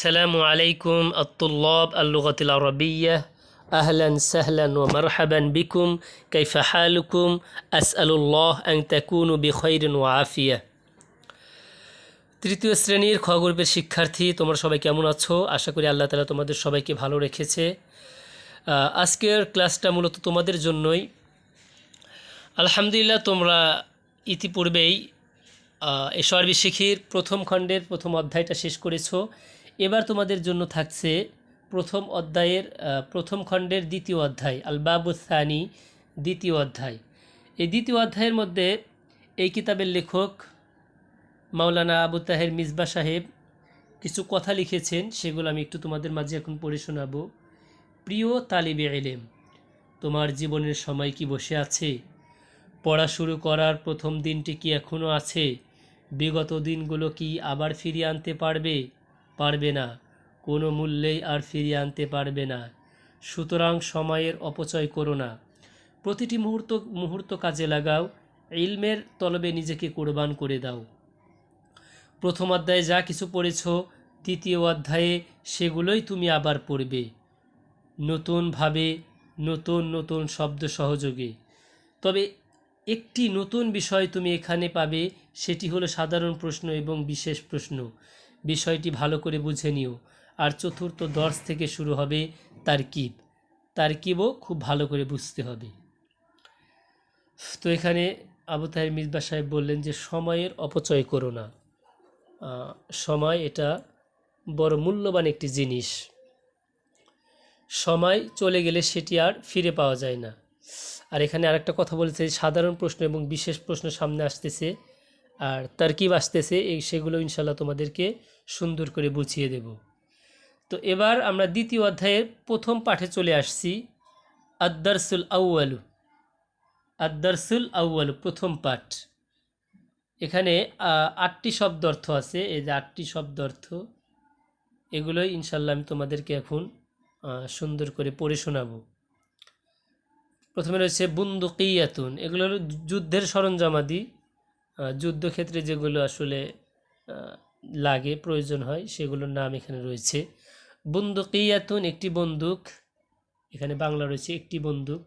السلام আলাইকুম الطلاب اللغة العربية أهلا سهلا ومرحبا بكم বিকুম। কৈফা أسأل الله أن تكونوا بخير وعافية তৃতীয় শ্রেণির খ শিক্ষার্থী, তোমরা সবাই কেমন আছো? আশা করি আল্লাহ তালা তোমাদের সবাইকে ভালো রেখেছে। আজকের ক্লাসটা মূলত তোমাদের জন্যই। আলহামদুলিল্লাহ, তোমরা ইতিপূর্বেই এ শিখির প্রথম খণ্ডের প্রথম অধ্যায়টা শেষ করেছ। এবার তোমাদের জন্য থাকছে প্রথম অধ্যায়ের প্রথম খণ্ডের দ্বিতীয় অধ্যায় আল বাবুসানি দ্বিতীয় অধ্যায়। এই দ্বিতীয় অধ্যায়ের মধ্যে এই কিতাবের লেখক মাওলানা আবু তাহের মিসবা সাহেব কিছু কথা লিখেছেন, সেগুলো আমি একটু তোমাদের মাঝে এখন পড়ে শোনাবো। প্রিয় তালিবে এলেম তোমার জীবনের সময় কি বসে আছে? পড়া শুরু করার প্রথম দিনটি কি এখনও আছে? বিগত দিনগুলো কি আবার ফিরিয়ে আনতে পারবে? পারবে না, কোনো মূল্যেই আর ফিরিয়ে আনতে পারবে না। সুতরাং সময়ের অপচয় করো না। প্রতিটি মুহূর্ত মুহূর্ত কাজে লাগাও, ইলমের তলবে নিজেকে কোরবান করে দাও। প্রথম অধ্যায়ে যা কিছু পড়েছ, তৃতীয় অধ্যায়ে সেগুলোই তুমি আবার পড়বে। নতুনভাবে, নতুন নতুন শব্দ সহযোগে। তবে একটি নতুন বিষয় তুমি এখানে পাবে, সেটি হলো সাধারণ প্রশ্ন এবং বিশেষ প্রশ্ন। বিষয়টি ভালো করে বুঝে নিও। আর চতুর্থ দর্শ থেকে শুরু হবে তারকিব। তারকিবও খুব ভালো করে বুঝতে হবে। তো এখানে আবু তাহের মিসবা সাহেব বললেন যে, সময়ের অপচয় করো না। সময় এটা বড় মূল্যবান একটি জিনিস। সময় চলে গেলে সেটি আর ফিরে পাওয়া যায় না। আর এখানে আরেকটা কথা বলেছে, সাধারণ প্রশ্ন এবং বিশেষ প্রশ্ন সামনে আসতেছে। আর তারকিব আসতেছে, এই সেগুলো ইনশাল্লাহ তোমাদেরকে সুন্দর করে বুঝিয়ে দেব। তো এবার আমরা দ্বিতীয় অধ্যায়ের প্রথম পাঠে চলে আসছি আদারসুল আউয়ালু। আদারসুল আউয়ালু, প্রথম পাঠ। এখানে আটটি শব্দ অর্থ আছে, এই যে আটটি শব্দ অর্থ, এগুলোই ইনশাল্লাহ আমি তোমাদেরকে এখন সুন্দর করে পড়ে শোনাবো। প্রথমে রয়েছে, বুন্দুকিয়াতুন, এগুলো যুদ্ধের সরঞ্জামাদি। যুদ্ধক্ষেত্রে যেগুলো আসলে লাগে, প্রয়োজন হয়, সেগুলোর নাম এখানে রয়েছে। বুন্দুকিয়াতুন একটি বন্দুক, এখানে বাংলা রয়েছে, একটি বন্দুক।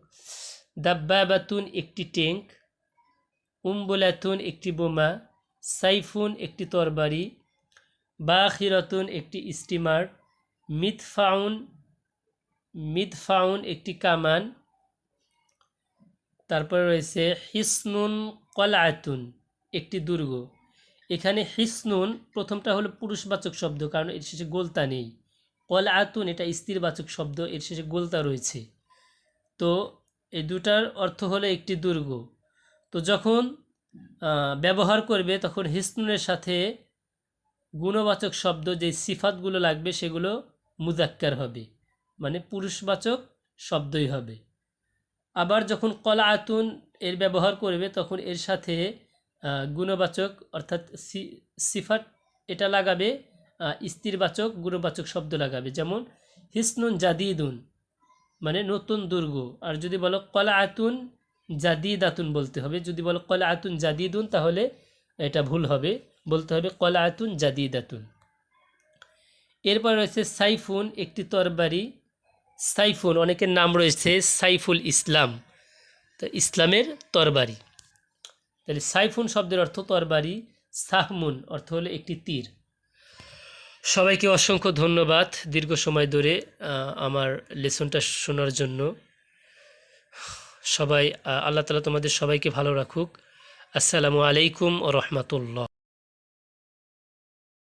দাব্বাবাতুন একটি ট্যাঙ্ক উম্বুলাতুন একটি বোমা, সাইফুন একটি তরবারি, বাখিরাতুন একটি স্টিমার মিদফাউন মিদফাউন একটি কামান। তারপরে রয়েছে, হিসনুন কলায়াতুন একটি দুর্গ। এখানে হিসনুন প্রথমটা হলো পুরুষবাচক শব্দ, কারণ এর শেষে গোলতা নেই। কলায়াতুন এটা স্ত্রীবাচক শব্দ, এর শেষে গোলতা রয়েছে। তো এই দুটার অর্থ হলো একটি দুর্গ। তো যখন ব্যবহার করবে, তখন হিসনুনের সাথে গুণবাচক শব্দ, যে সিফাতগুলো লাগবে, সেগুলো মুজাক্কার হবে। মানে পুরুষবাচক শব্দই হবে। আবার যখন কলা আতুন এর ব্যবহার করবে, তখন এর সাথে গুণবাচক, অর্থাৎ সি- সিফাত এটা লাগাবে স্থিরবাচক, গুণবাচক শব্দ লাগাবে। যেমন, হিসনুন জাদিদুন মানে নতুন দুর্গ। আর যদি বলো কলা আতুন জাদিদ আতুন বলতে হবে। যদি বলো কলা আতুন জাদিদুন, তাহলে এটা ভুল হবে। বলতে হবে কলা আতুন জাদিদ আতুন এরপর রয়েছে সাইফুন, একটি তরবারি। সাইফুন, অনেকের নাম রয়েছে সাইফুল ইসলাম। তো ইসলামের তরবারি। তাহলে সাইফুন শব্দের অর্থ তরবারি, সাহমুন অর্থ হলো একটি তীর। সবাইকে অসংখ্য ধন্যবাদ দীর্ঘ সময় ধরে আমার লেসনটা শোনার জন্য। সবাই আল্লাহ তালা তোমাদের সবাইকে ভালো রাখুক। আসসালামু আলাইকুম ও রহমতুল্লাহ।